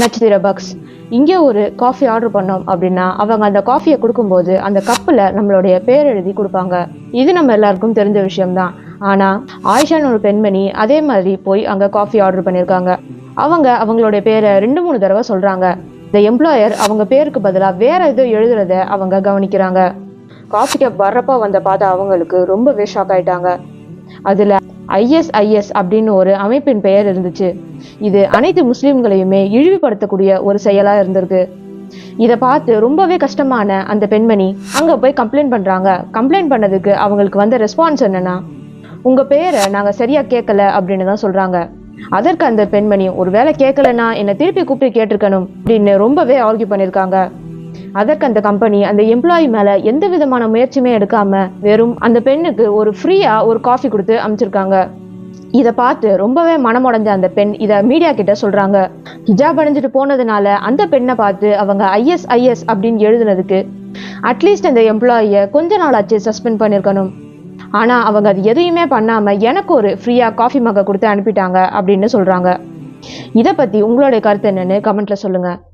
நட்சத்திர பக்ஸ் இங்கே ஒரு காஃபி ஆர்டர் பண்ணோம் அப்படின்னா அவங்க அந்த காஃபியை கொடுக்கும்போது அந்த கப்பில் நம்மளுடைய பேர் எழுதி கொடுப்பாங்க. இது நம்ம எல்லாருக்கும் தெரிஞ்ச விஷயம்தான். ஆனால் ஆயிஷான்னு ஒரு பெண்மணி அதே மாதிரி போய் அங்கே காஃபி ஆர்டர் பண்ணியிருக்காங்க. அவங்க அவங்களுடைய பேரை ரெண்டு மூணு தடவை சொல்கிறாங்க இந்த எம்ப்ளாயர் அவங்க பேருக்கு பதிலாக வேற ஏதோ எழுதுறத அவங்க கவனிக்கிறாங்க. காஃபி கப் வந்த பார்த்தா அவங்களுக்கு ரொம்பவே ஷாக் ஆயிட்டாங்க. அதில் ஐஎஸ்ஐஎஸ் அப்படின்னு ஒரு அமைப்பின் பெயர் இருந்துச்சு. இது அனைத்து முஸ்லீம்களையுமே இழிவுபடுத்தக்கூடிய ஒரு செயலாக இருந்திருக்கு. இதை பார்த்து ரொம்பவே கஷ்டமான அந்த பெண்மணி அங்கே போய் கம்ப்ளைண்ட் பண்ணுறாங்க கம்ப்ளைண்ட் பண்ணதுக்கு அவங்களுக்கு வந்த ரெஸ்பான்ஸ் என்னன்னா உங்கள் பேரை நாங்கள் சரியாக கேட்கல அப்படின்னு தான் சொல்கிறாங்க அதற்கு அந்த பெண்மணி ஒரு வேளை கேட்கலன்னா என்னை திருப்பி கூப்பிட்டு கேட்டிருக்கணும் அப்படின்னு ரொம்பவே ஆர்கியூ பண்ணியிருக்காங்க. அதற்கு அந்த கம்பெனி அந்த எம்ப்ளாயி மேல எந்த விதமான முயற்சியுமே எடுக்காம வெறும் அந்த பெண்ணுக்கு ஒரு ஃப்ரீயா ஒரு காஃபி கொடுத்து அமைச்சிருக்காங்க. இதை பார்த்து ரொம்பவே மனமுடைஞ்ச அந்த பெண் இதை மீடியா கிட்ட சொல்றாங்க. ஹிஜாப் அணிஞ்சிட்டு போனதுனால அந்த பெண்ணை பார்த்து அவங்க ஐஎஸ்ஐஎஸ் அப்படின்னு எழுதுனதுக்கு அட்லீஸ்ட் அந்த எம்ப்ளாயியை கொஞ்ச நாளாச்சு சஸ்பெண்ட் பண்ணியிருக்கணும் ஆனா அவங்க அது எதையுமே பண்ணாம எனக்கு ஒரு ஃப்ரீயா காஃபி மக கொடுத்து அனுப்பிட்டாங்க அப்படின்னு சொல்றாங்க. இதை பத்தி உங்களுடைய கருத்து என்னன்னு கமெண்ட்ல சொல்லுங்க.